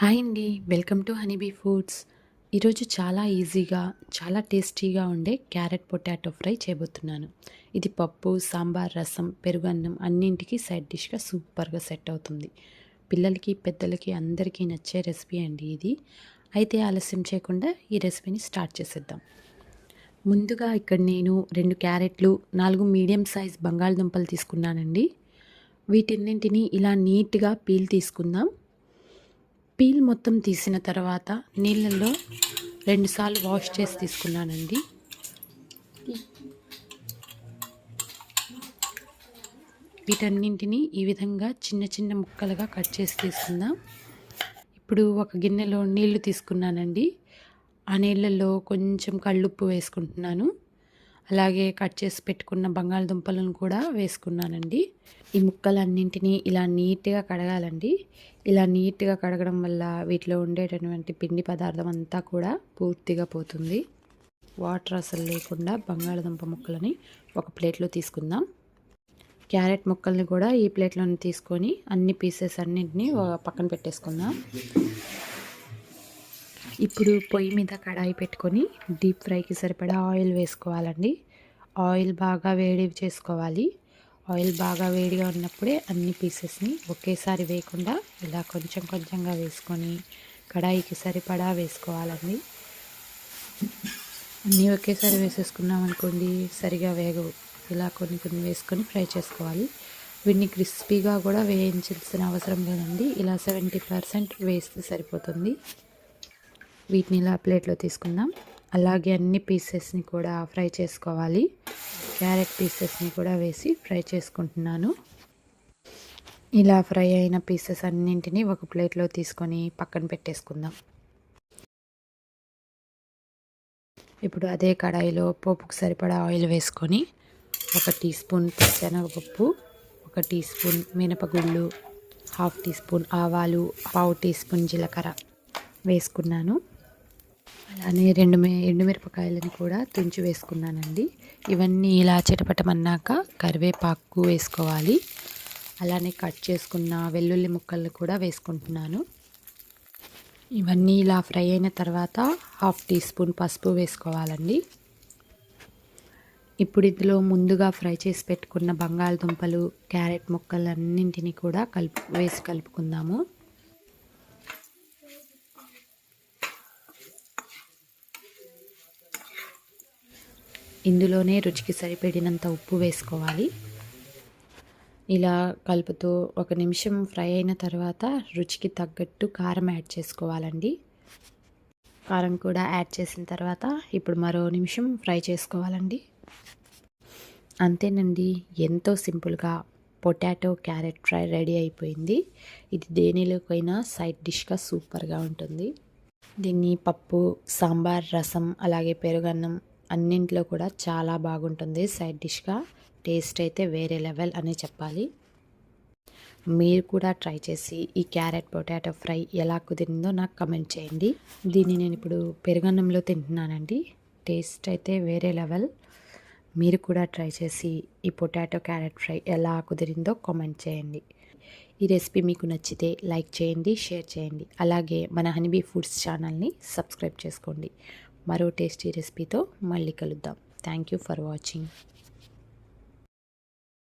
Hi అండి. Welcome to Honeybee Foods. ఈరోజు చాలా ఈజీగా చాలా టేస్టీగా ఉండే క్యారెట్ పొటాటో ఫ్రై చేయబోతున్నాను. ఇది పప్పు సాంబార్ రసం పెరుగన్నం అన్నింటికి సైడ్ డిష్గా సూపర్గా సెట్ అవుతుంది. పిల్లలకి పెద్దలకి అందరికీ నచ్చే రెసిపీ అండి ఇది. అయితే ఆలస్యం చేయకుండా ఈ రెసిపీని స్టార్ట్ చేసేద్దాం. ముందుగా ఇక్కడ నేను రెండు క్యారెట్లు నాలుగు మీడియం సైజ్ బంగాళదుంపలు తీసుకున్నానండి. వీటిన్నింటినీ ఇలా నీట్గా పీల్ తీసుకుందాం. పీల్ మొత్తం తీసిన తర్వాత నీళ్ళల్లో రెండుసార్లు వాష్ చేసి తీసుకున్నానండి. వీటన్నింటినీ ఈ విధంగా చిన్న చిన్న ముక్కలుగా కట్ చేసి తీసుకుందాం. ఇప్పుడు ఒక గిన్నెలో నీళ్ళు తీసుకున్నానండి. ఆ నీళ్ళల్లో కొంచెం కళ్ళుప్పు వేసుకుంటున్నాను. అలాగే కట్ చేసి పెట్టుకున్న బంగాళదుంపలను కూడా వేసుకున్నానండి. ఈ ముక్కలన్నింటినీ ఇలా నీట్గా కడగాలండి. ఇలా నీట్గా కడగడం వల్ల వీటిలో ఉండేటటువంటి పిండి పదార్థం అంతా కూడా పూర్తిగా పోతుంది. వాటర్ అసలు లేకుండా బంగాళదుంప ముక్కలని ఒక ప్లేట్లో తీసుకుందాం. క్యారెట్ ముక్కల్ని కూడా ఈ ప్లేట్లోని తీసుకొని అన్ని పీసెస్ అన్నింటినీ పక్కన పెట్టేసుకుందాం. ఇప్పుడు పొయ్యి మీద కడాయి పెట్టుకొని డీప్ ఫ్రైకి సరిపడా ఆయిల్ వేసుకోవాలండి. ఆయిల్ బాగా వేడి చేసుకోవాలి. ఆయిల్ బాగా వేడిగా ఉన్నప్పుడే అన్ని పీసెస్ని ఒకేసారి వేయకుండా ఇలా కొంచెం కొంచెంగా వేసుకొని కడాయికి సరిపడా వేసుకోవాలండి. అన్నీ ఒకేసారి వేసేసుకున్నాం అనుకోండి సరిగా వేగవు. ఇలా కొన్ని కొన్ని వేసుకొని ఫ్రై చేసుకోవాలి. వీటిని క్రిస్పీగా కూడా వేయించాల్సిన అవసరం లేదండి. ఇలా సెవెంటీ పర్సెంట్ వేస్తే సరిపోతుంది. వీటిని ఇలా ప్లేట్లో తీసుకుందాం. అలాగే అన్ని పీసెస్ని కూడా ఫ్రై చేసుకోవాలి. క్యారెట్ పీసెస్ని కూడా వేసి ఫ్రై చేసుకుంటున్నాను. ఇలా ఫ్రై అయిన పీసెస్ అన్నింటినీ ఒక ప్లేట్లో తీసుకొని పక్కన పెట్టేసుకుందాం. ఇప్పుడు అదే కడాయిలో పోపుకు సరిపడా ఆయిల్ వేసుకొని ఒక టీ స్పూన్ శనగపప్పు ఒక టీ స్పూన్ మినపగుళ్ళు హాఫ్ టీ స్పూన్ ఆవాలు పావు టీ స్పూన్ జీలకర్ర వేసుకున్నాను. అలానే రెండు ఎండుమిరపకాయలని కూడా తుంచి వేసుకున్నానండి. ఇవన్నీ ఇలా చిటపటమన్నాక కరివేపాకు వేసుకోవాలి. అలానే కట్ చేసుకున్న వెల్లుల్లి ముక్కలు కూడా వేసుకుంటున్నాను. ఇవన్నీ ఇలా ఫ్రై అయిన తర్వాత హాఫ్ టీ స్పూన్ పసుపు వేసుకోవాలండి. ఇప్పుడు ఇందులో ముందుగా ఫ్రై చేసి పెట్టుకున్న బంగాళదుంపలు క్యారెట్ ముక్కలు అన్నింటినీ కూడా కలుపు వేసి కలుపుకుందాము. ఇందులోనే రుచికి సరిపడినంత ఉప్పు వేసుకోవాలి. ఇలా కలుపుతూ ఒక నిమిషం ఫ్రై అయిన తర్వాత రుచికి తగ్గట్టు కారం యాడ్ చేసుకోవాలండి. కారం కూడా యాడ్ చేసిన తర్వాత ఇప్పుడు మరో నిమిషం ఫ్రై చేసుకోవాలండి. అంతేనండి ఎంతో సింపుల్గా పొటాటో క్యారెట్ ఫ్రై రెడీ అయిపోయింది. ఇది దేనిలోకైనా సైడ్ డిష్గా సూపర్గా ఉంటుంది. దీన్ని పప్పు సాంబార్ రసం అలాగే పెరుగన్నం అన్నింట్లో కూడా చాలా బాగుంటుంది సైడ్ డిష్గా. టేస్ట్ అయితే వేరే లెవెల్ అని చెప్పాలి. మీరు కూడా ట్రై చేసి ఈ క్యారెట్ పొటాటో ఫ్రై ఎలా కుదిరిందో నాకు కమెంట్ చేయండి. దీన్ని నేను ఇప్పుడు పెరుగన్నంలో తింటున్నానండి. టేస్ట్ అయితే వేరే లెవెల్. మీరు కూడా ట్రై చేసి ఈ పొటాటో క్యారెట్ ఫ్రై ఎలా కుదిరిందో కామెంట్ చేయండి. ఈ రెసిపీ మీకు నచ్చితే లైక్ చేయండి షేర్ చేయండి. అలాగే మన హనీబీ ఫుడ్స్ ఛానల్ని సబ్స్క్రైబ్ చేసుకోండి. మరో టేస్టీ రెసిపీతో మళ్ళీ కలుద్దాం. Thank you for watching